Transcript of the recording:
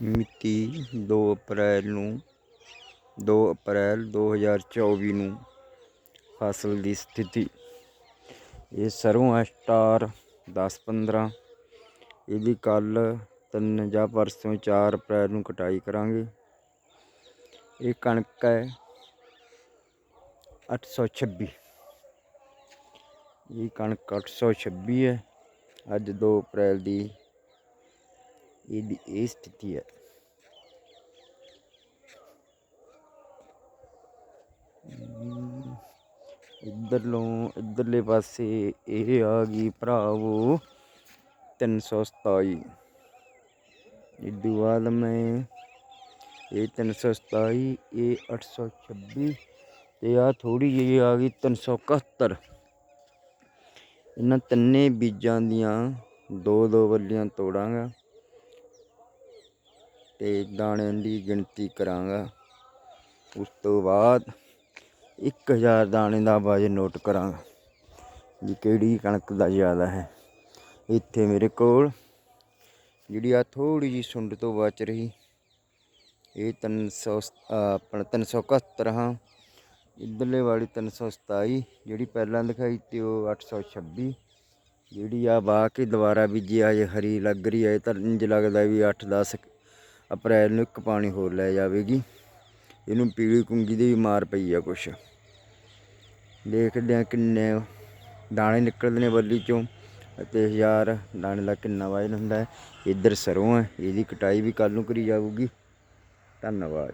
ਮਿਤੀ ਦੋ ਅਪ੍ਰੈਲ ਨੂੰ, ਦੋ ਅਪ੍ਰੈਲ 2024 ਨੂੰ ਫਸਲ ਦੀ ਸਥਿਤੀ। ਇਹ ਸਰੋਂ ਹੈ ਸਟਾਰ 10 15 ਇਹਦੀ ਕੱਲ ਤਿੰਨ ਜਾਂ ਪਰਸੋਂ 4 ਅਪ੍ਰੈਲ ਨੂੰ ਕਟਾਈ ਕਰਾਂਗੇ। ਇਹ ਕਣਕ ਹੈ 826 ਇਹ ਕਣਕ 826 ਹੈ। ਅੱਜ 2 ਅਪ੍ਰੈਲ ਦੀ ਇਹਦੀ ਇਹ ਸਥਿਤੀ ਹੈ ਹਮ, ਇੱਧਰਲੋਂ ਇੱਧਰਲੇ ਪਾਸੇ ਇਹ ਆ ਗਈ ਭਰਾਵੋ 327 ਇਦੋਂ ਬਾਅਦ ਮੈਂ ਇਹ 327 ਇਹ 826 ਤੇ ਆ ਥੋੜੀ ਜਿਹੀ ਆ ਗਈ 371 ਇਹਨਾਂ ਤਿੰਨੇ ਬੀਜਾਂ ਦੀਆਂ ਦੋ ਦੋ ਵੱਲੀਆਂ ਤੋੜਾਂਗਾ। ਤੇ ਦਾਣਿਆਂ ਦੀ ਗਿਣਤੀ ਕਰਾਂਗਾ। ਉਸ ਤੋਂ ਬਾਅਦ 1000 ਦਾਣੇ ਦਾ ਵਜਨ ਨੋਟ ਕਰਾਂਗਾ, ਵੀ ਕਿਹੜੀ ਕਣਕ ਦਾ ਜ਼ਿਆਦਾ ਹੈ। ਇੱਥੇ ਮੇਰੇ ਕੋਲ ਜਿਹੜੀ ਆ ਥੋੜੀ ਜੀ ਸੁੰਡ ਤੋਂ ਬਚ ਰਹੀ, ਇਹ 300 ਅਹ ਆਪਣਾ 371 ਹਾਂ। ਇੱਧਰਲੇ ਵਾਲੀ 327 ਜਿਹੜੀ ਪਹਿਲਾਂ ਦਿਖਾਈ ਤੇ ਉਹ 826 ਜਿਹੜੀ ਆ ਵਾ ਕੇ ਦੁਬਾਰਾ ਬੀਜੀ ਆ ਜੇ ਹਰੀ ਲੱਗ ਰਹੀ ਹੈ ਤਾਂ ਇੰਜ ਲੱਗਦਾ ਵੀ 8-10 ਅਪ੍ਰੈਲ ਨੂੰ ਇੱਕ ਪਾਣੀ ਹੋਰ ਲੈ ਜਾਵੇਗੀ। ਇਹਨੂੰ ਪੀਲੀ ਕੁੰਗੀ ਦੀ ਵੀ ਮਾਰ ਪਈ ਆ ਕੁਛ। ਦੇਖਦੇ ਆ ਕਿੰਨੇ ਦਾਣੇ ਨਿਕਲਦੇ ਨੇ ਬੱਲੀ ਚੋਂ। ਅਤੇ ਹਜ਼ਾਰ ਦਾਣੇ ਦਾ ਕਿੰਨਾ ਵਜਨ ਹੁੰਦਾ ਹੈ। ਇੱਧਰ ਸਰੋਂ ਹੈ, ਇਹਦੀ ਕਟਾਈ ਵੀ ਕੱਲ ਨੂੰ ਕਰੀ ਜਾਊਗੀ। ਧੰਨਵਾਦ।